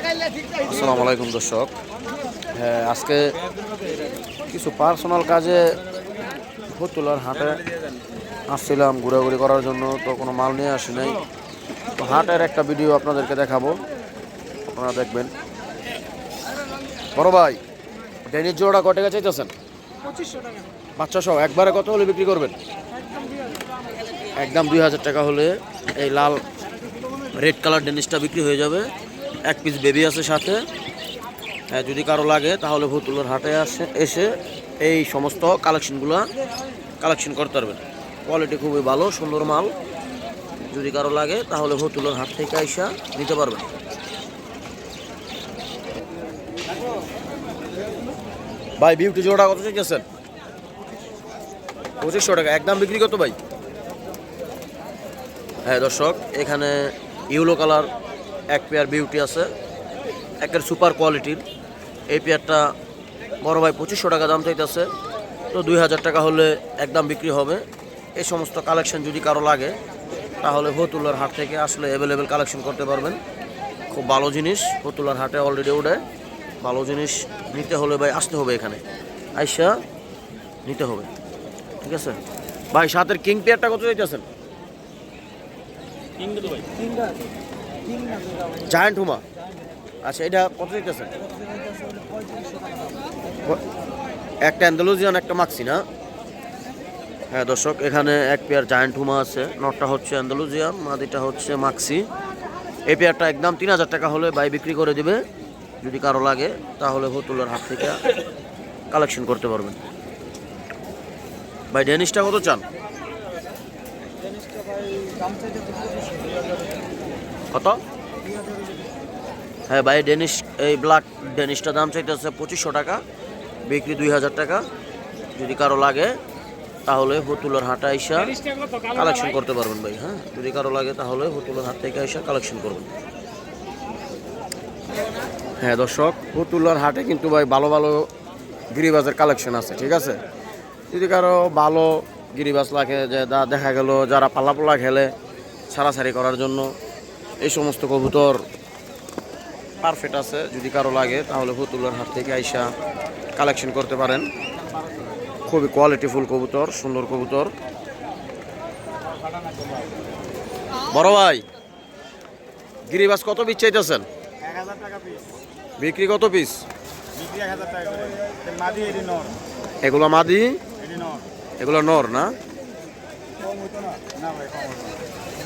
আসসালামু আলাইকুম, দর্শক। হ্যাঁ আজকে কিছু পার্সোনাল কাজে ফতুলার হাটে আসছিলাম ঘোরাঘুরি করার জন্য, তো কোনো মাল নিয়ে আসি নাই। তো হাটের একটা ভিডিও আপনাদেরকে দেখাবো। আপনারা দেখবেন। বড় ভাই, ডেনির জোড়া কত টাকা চাইতেছেন? বাচ্চা সহ, একবারে কত হলে বিক্রি করবেন? একদম দুই হাজার টাকা হলে এই লাল রেড কালার ডেনিসটা বিক্রি হয়ে যাবে। এক পিস বেবি আছে সাথে। হ্যাঁ যদি কারও লাগে, তাহলে ভুতুলোর হাটে আসে, এসে এই সমস্ত কালেকশনগুলো কালেকশন করতে পারবেন। কোয়ালিটি খুবই ভালো, সুন্দর মাল। যদি কারও লাগে, তাহলে ভুতুলোর হাট থেকে আইসা নিতে পারবেন। ভাই বিউটি জোড়া কত চাইছেন পঁচিশশো টাকা। একদম বিক্রি কত ভাই? হ্যাঁ দর্শক, এখানে ইউলো কালার এক পেয়ার বিউটি আছে একের সুপার কোয়ালিটির এই পেয়ারটা বড় ভাই পঁচিশশো টাকা দাম চাইতেছে তো দুই হাজার টাকা হলে একদম বিক্রি হবে। এই সমস্ত কালেকশন যদি কারও লাগে তাহলে হতুলার হাট থেকে আসলে অ্যাভেলেবেল কালেকশন করতে পারবেন। খুব ভালো জিনিস হতুলার হাটে অলরেডি ওঠে ভালো জিনিস নিতে হলে ভাই আসতে হবে এখানে। আইসা নিতে হবে ঠিক আছে? ভাই সাতের কিং পেয়ারটা কত চাইতেছেন? জায়ান্ট হুমা আচ্ছা এটা কত দিতেছেন? একটা অ্যান্ডালুজিয়ান, একটা মাক্সি, না? হ্যাঁ দর্শক, এখানে এক পেয়ার জায়ান্ট হুমা আছে। নটটা হচ্ছে অ্যান্ডালুজিয়ান মাদিটা হচ্ছে মাক্সি। এই পেয়ারটা একদম তিন হাজার টাকা হলে বাই বিক্রি করে দেবে। যদি কারও লাগে, তাহলে হতুলার হাত থেকে কালেকশন করতে পারবেন। ভাই, ডেনিসটা কত চান? কত? হ্যাঁ ভাই ডেনিশ এই ব্ল্যাক ডেনিশটা দাম চাইতেছে পঁচিশশো টাকা, বিক্রি দুই হাজার টাকা। যদি কারও লাগে, তাহলে হতুলার হাটে আইসা কালেকশন করতে পারবেন ভাই হ্যাঁ? যদি কারও লাগে, তাহলে হতুলার হাট থেকে আইসা কালেকশন করবেন। হ্যাঁ দর্শক, হতুলার হাটে কিন্তু ভাই ভালো ভালো গিরিবাজের কালেকশন আছে, ঠিক আছে? যদি কারও ভালো গিরিবাজ লাগে, যে দেখা গেল, যারা পাল্লাপোলা খেলে, ছাড়াছাড়ি করার জন্য এই সমস্ত কবুতর পারফেক্ট আছে যদি কারও লাগে তাহলে ফতুল্লার হাট থেকে আইসা কালেকশন করতে পারেন। খুবই কোয়ালিটিফুল কবুতর সুন্দর কবুতর। বড় ভাই গিরিবাস কত পিস চাইতেছেন? বিক্রি কত পিস? এগুলো মাদি? এগুলো নর না?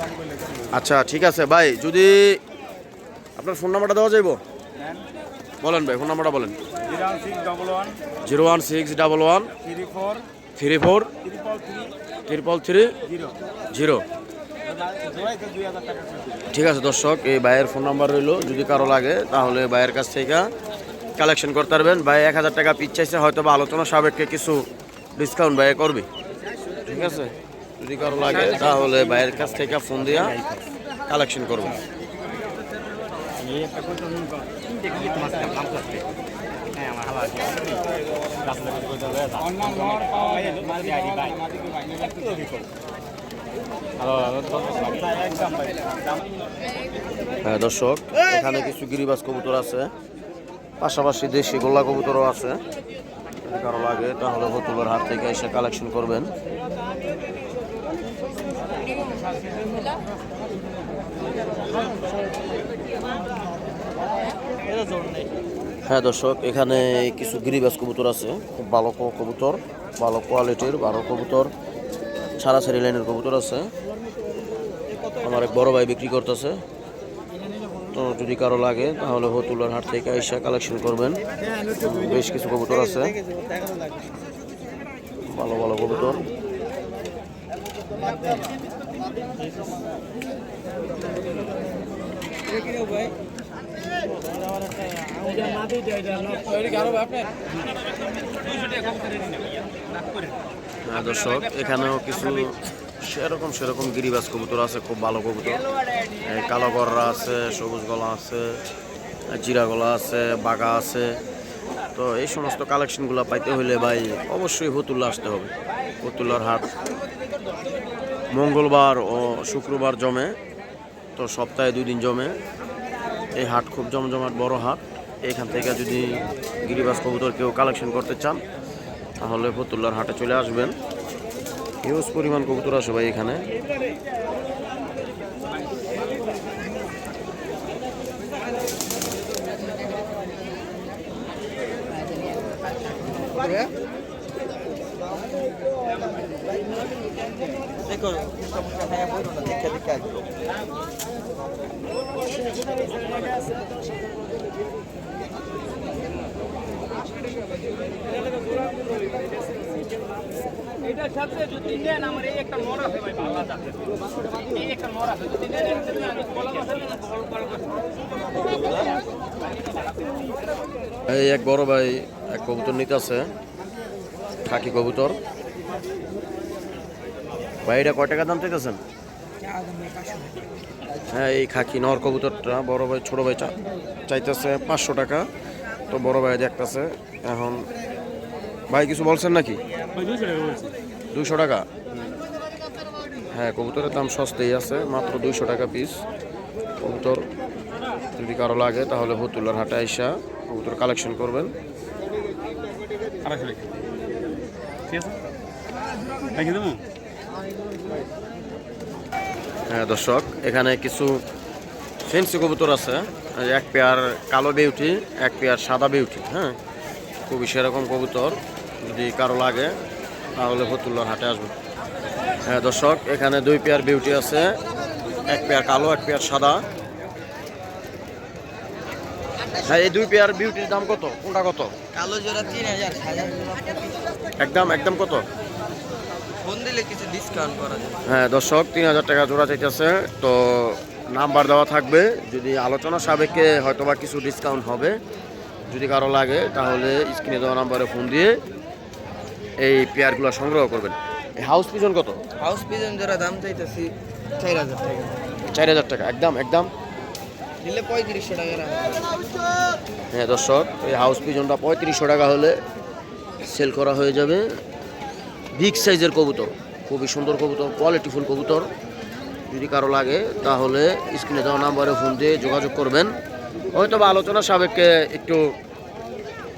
ভাই আচ্ছা ঠিক আছে। ভাই, যদি আপনার ফোন নাম্বারটা দেওয়া যাইব? বলেন ভাই ফোন নাম্বারটা বলেন। Zero one six double one, three four, triple three, zero. ঠিক আছে, দর্শক, এই ভাইয়ের ফোন নাম্বার রইল। যদি কারও লাগে, তাহলে ভাইয়ের কাছ থেকে কালেকশন করতে পারবেন। ভাই, এক হাজার টাকা পিচ চাইছে হয়তো বা আলোচনা সাপেক্ষে কিছু ডিসকাউন্ট ভাইয়ে করবে। ঠিক আছে? যদি কারও লাগে, তাহলে ভাইয়ের কাছ থেকে ফোন দিয়া কালেকশন করবে। হ্যাঁ দর্শক, এখানে কিছু গিরিবাজ কবুতর আছে। পাশাপাশি দেশি গোল্লা কবুতরও আছে। কারও লাগে, তাহলে হতুলার হাত থেকে এসে কালেকশন করবেন। হ্যাঁ দর্শক, এখানে কিছু গিরিবাজ কবুতর আছে। খুব ভালো কবুতর, ভালো কোয়ালিটির, ভালো কবুতর, ছাড়াছাড়ি লাইনের কবুতর আছে। আমার এক বড় ভাই বিক্রি করতেছে। তো যদি কারও লাগে, তাহলে হতুলার হাট থেকে এসে কালেকশন করবেন। বেশ কিছু কবুতর আছে। ভালো ভালো কবুতর। হ্যাঁ দর্শক, এখানেও কিছু সেরকম সেরকম গিরিবাজ কবুতর আছে, খুব ভালো কবুতর। কালো গররা আছে, সবুজ গলা আছে জিরা গলা আছে, বাঘা আছে। তো এই সমস্ত কালেকশনগুলো পাইতে হলে ভাই, অবশ্যই হতুল্লা আসতে হবে। হতুল্লার হাট মঙ্গলবার ও শুক্রবার জমে, তো সপ্তাহে দুই দিন জমে। এই হাট খুব জমজমাট, বড় হাট। এখান থেকে যদি গিরিবাস কবুতর কেউ কালেকশন করতে চান, তাহলে ফতুল্লার হাটে চলে আসবেন। হিউজ পরিমাণ কবুতর আসে ভাই এখানে। দেখো সমস্যা হ্যাঁ বলুন না দেখে দেখে আসব এটার সাথে যদি নেন আমার এই একটা মর আছে ভাই ভালো আছে এই একটা মর যদি নেন আমি কলা এই এক বড় ভাই এক কবুতর নিতে আছে খাকি কবুতর। ভাই, এটা কয় টাকা দাম চাইতেছেন? হ্যাঁ এই খাকি নর কবুতরটা, বড় ভাই, ছোট ভাই চাইতেছে পাঁচশো টাকা। তো বড় ভাই দেখতেছে এখন ভাই, কিছু বলছেন নাকি? দুশো টাকা। হ্যাঁ কবুতরের দাম সস্তেই আছে, মাত্র দুইশো টাকা পিস কবুতর যদি কারও লাগে, তাহলে হতুল্লার হাটে আইসা কবুতর কালেকশন করবেন। ঠিক আছে? হ্যাঁ দর্শক এখানে কিছু ফেন্সি কবুতর আছে। এক পেয়ার কালো বিউটি এক পেয়ার সাদা বিউটি হ্যাঁ? খুবই সেরকম কবুতর যদি কারও লাগে তাহলে ফতুল্লার হাটে আসবে। হ্যাঁ দর্শক এখানে দুই পেয়ার বিউটি আছে এক পেয়ার কালো এক পেয়ার সাদা। হ্যাঁ এই দুই পেয়ার বিউটির দাম কত? কোনটা কত? কালো জোড়া তিন হাজার একদম একদম কত? ফোন দিলে কিছু ডিসকাউন্ট করা যাবে হ্যাঁ দর্শক তিন হাজার টাকা জোড়া চাইতেছে। তো নাম্বার দেওয়া থাকবে। যদি আলোচনা সাবেকে হয়তো বা কিছু ডিসকাউন্ট হবে যদি কারও লাগে তাহলে স্ক্রিনে দেওয়া নাম্বারে ফোন দিয়ে এই পেয়ারগুলো সংগ্রহ করবেন। হাউস পিজন কত? হাউস পিজন জোড়া দাম চাইতেছি চার হাজার টাকা। চার হাজার টাকা একদম একদম। নিলে পঁয়ত্রিশশো টাকা হ্যাঁ দর্শক এই হাউস পিজনটা পঁয়ত্রিশশো টাকা হলে সেল করা হয়ে যাবে। বিগ সাইজের কবুতর খুবই সুন্দর কবুতর কোয়ালিটিফুল কবুতর। যদি কারও লাগে তাহলে স্ক্রিনে দেওয়া নাম্বারে ফোন দিয়ে যোগাযোগ করবেন। হয়তো বা আলোচনা সাবেককে একটু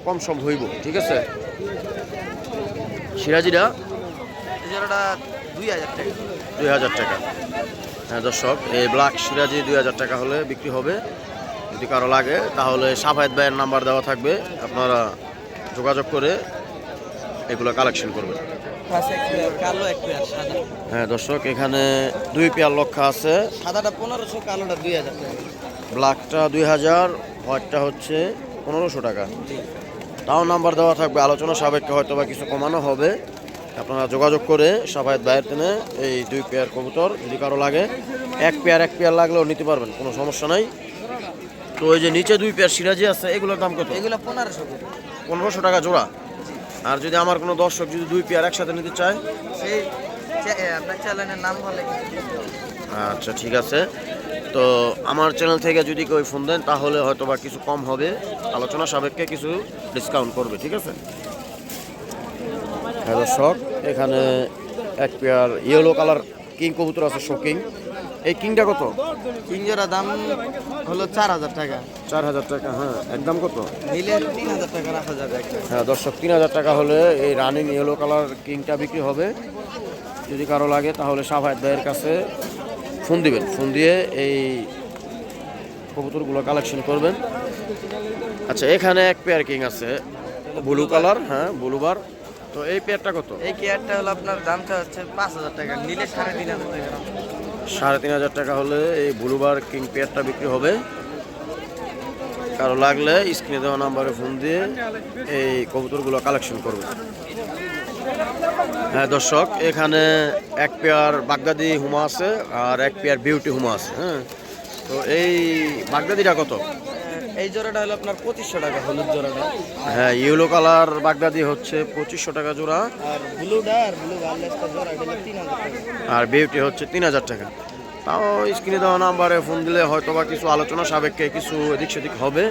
কম সম হইব ঠিক আছে? সিরাজিরা? দুই হাজার টাকা। দুই হাজার টাকা। হ্যাঁ দর্শক এই ব্ল্যাক সিরাজি দুই হাজার টাকা হলে বিক্রি হবে। যদি কারও লাগে তাহলে সাফায়েত ভাইয়ের নাম্বার দেওয়া থাকবে। আপনারা যোগাযোগ করে এগুলো কালেকশন করবেন। কালো এক পেয়ার সাদা। হ্যাঁ দর্শক এখানে দুই পেয়ার লক্ষা আছে। সাদাটা পনেরোশো কালোটা দুই হাজার ব্ল্যাকটা দুই হাজার হোয়াইটটা হচ্ছে পনেরোশো টাকা। তাও নাম্বার দেওয়া থাকবে আলোচনা সাবেককে হয়তো বা কিছু কমানো হবে। আপনারা যোগাযোগ করে সাফায়েত ভাইয়ের তেনে এই দুই পেয়ার কবুতর যদি কারও লাগে এক পেয়ার এক পেয়ার লাগলেও নিতে পারবেন কোনো সমস্যা নাই। তো ওই যে নিচে দুই পেয়ার সিরাজি আছে এগুলোর দাম কত? এগুলো পনেরোশো পনেরোশো টাকা জোড়া। আর যদি আমার কোনো দর্শক যদি দুই পেয়ার একসাথে নিতে চায়? সেই আপনার চ্যানেলের নাম বলে আচ্ছা ঠিক আছে। তো আমার চ্যানেল থেকে যদি কেউ ফোন দেন তাহলে হয়তো বা কিছু কম হবে। আলোচনা সাপেক্ষে কিছু ডিসকাউন্ট করবে ঠিক আছে? হ্যাঁ দর্শক এখানে এক পেয়ার ইয়েলো কালার কিং কবুতর আছে শোকিং এই কিংটা কত? তিন জোড়া দাম হলো চার হাজার টাকা। চার হাজার টাকা হ্যাঁ। একদম কত? নিলে তিন হাজার টাকা রাখা যাবে হ্যাঁ দর্শক তিন হাজার টাকা হলে এই রানিং ইয়েলো কালার কিংটা বিক্রি হবে। যদি কারও লাগে তাহলে সাফায়েত ভাইয়ের কাছে ফোন দিবেন। ফোন দিয়ে এই কবুতরগুলো কালেকশন করবেন। আচ্ছা এখানে এক পেয়ার কিং আছে। ব্লু কালার হ্যাঁ ব্লুবার তো এই পেয়ারটা কত? এই কেয়ারটা হলো আপনার দামটা হচ্ছে পাঁচ হাজার টাকা। নিলে সাড়ে তিন হাজার টাকা। সাড়ে তিন হাজার টাকা হলে এই ব্লুবার কিং পেয়ারটা বিক্রি হবে। কারও লাগলে স্ক্রিনে দেওয়া নাম্বারে ফোন দিয়ে এই কবুতরগুলো কালেকশন করবে। হ্যাঁ দর্শক, এখানে এক পেয়ার বাগদাদি হুমা আছে আর এক পেয়ার বিউটি হুমা আছে হ্যাঁ। তো এই বাগদাদিটা কত? এই জোড়াটা হলো আপনার পঁচিশশো টাকা হলুদ জোড়াটা। হ্যাঁ ইয়েলো কালার বাগদাদি হচ্ছে পঁচিশশো টাকা জোড়া। আর ব্লুটা আর ব্লু জোড়া তিন টাকা। আর বিউটি হচ্ছে তিন হাজার টাকা। তাও স্ক্রিনে দেওয়া নাম্বারে ফোন দিলে হয়তো বা কিছু আলোচনা সাবেককে কিছু এদিক সেদিক হবে।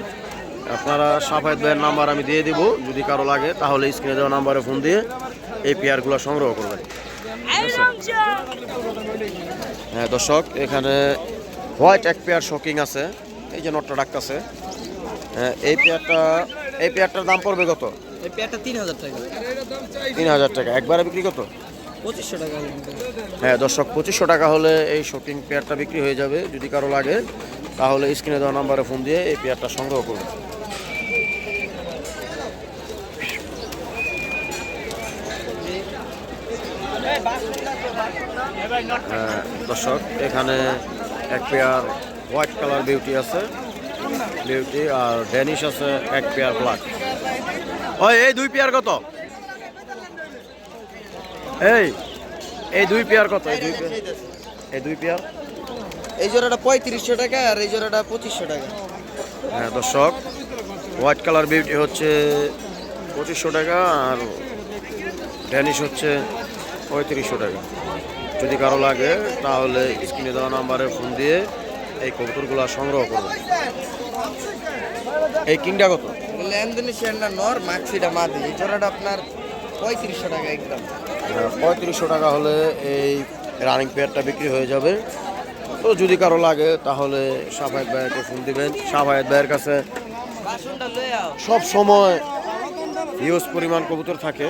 আপনারা সাফায়েত ভাইয়ের নাম্বার আমি দিয়ে দিব যদি কারও লাগে তাহলে স্ক্রিনে দেওয়া নাম্বারে ফোন দিয়ে এই পেয়ারগুলো সংগ্রহ করবেন। হ্যাঁ দর্শক এখানে হোয়াইট এক পেয়ার শকিং আছে। এই যে নটটা ডাকতেছে। এই পেয়ারটা এই পেয়ারটার দাম পড়বে কত? এই পেয়ারটা তিন হাজার টাকা। তিন হাজার টাকা। একবারে বিক্রি কত? পঁচিশশো টাকা হ্যাঁ দর্শক পঁচিশশো টাকা হলে এই শপিং পেয়ারটা বিক্রি হয়ে যাবে। যদি কারও লাগে তাহলে স্ক্রিনে দেওয়া নাম্বারে ফোন দিয়ে এই পেয়ারটা সংগ্রহ করুন। হ্যাঁ, দর্শক এখানে এক পেয়ার হোয়াইট কালার বিউটি আছে। বিউটি আর ড্যানিশ আছে এক পেয়ার ব্ল্যাক ওই এই দুই পেয়ার কত? এই এই দুই পেয়ার কত? এই দুই পেয়ার এই দুই পেয়ার এই জোড়াটা পঁয়ত্রিশশো টাকা আর এই জোড়াটা পঁচিশশো টাকা। হ্যাঁ দর্শক হোয়াইট কালার বিউটি হচ্ছে পঁচিশশো টাকা আর ড্যানিশ হচ্ছে পঁয়ত্রিশশো টাকা। যদি কারও লাগে তাহলে স্ক্রিনে দেওয়া নাম্বারে ফোন দিয়ে এই কবুতরগুলো সংগ্রহ করবে এই কিংটা কত? নর মাক্সিটা মাদি। এই জোড়াটা আপনার পঁয়ত্রিশশো টাকা একদম। পঁয়ত্রিশশো টাকা হলে এই রানিং পেয়ারটা বিক্রি হয়ে যাবে। তো যদি কারও লাগে তাহলে সাফায়েত ভাইকে ফোন দিবেন। সাফায়েত ভাইয়ের কাছে সব সময় হিউজ পরিমাণ কবুতর থাকে।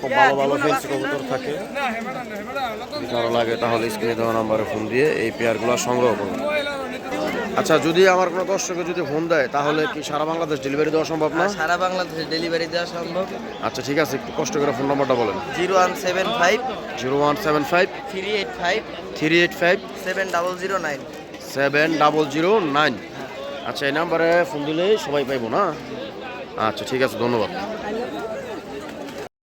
খুব ভালো ভালো ফেন্সি কবুতর থাকে। যদি কারও লাগে তাহলে স্ক্রিনে দেওয়া নাম্বারে ফোন দিয়ে এই পেয়ারগুলো সংগ্রহ করুন। আচ্ছা যদি আমার কোনো দর্শকে যদি ফোন দেয় তাহলে কি সারা বাংলাদেশ ডেলিভারি দেওয়া সম্ভব না? সারা বাংলাদেশে ডেলিভারি দেওয়া সম্ভব। আচ্ছা ঠিক আছে একটু কষ্ট করে ফোন নাম্বারটা বলেন। Zero one seven five. Zero one seven five. Three eight five. Three eight five. Seven double zero nine. Seven double zero nine. আচ্ছা এই নাম্বারে ফোন দিলে সবাই পাইবো না? আচ্ছা ঠিক আছে ধন্যবাদ।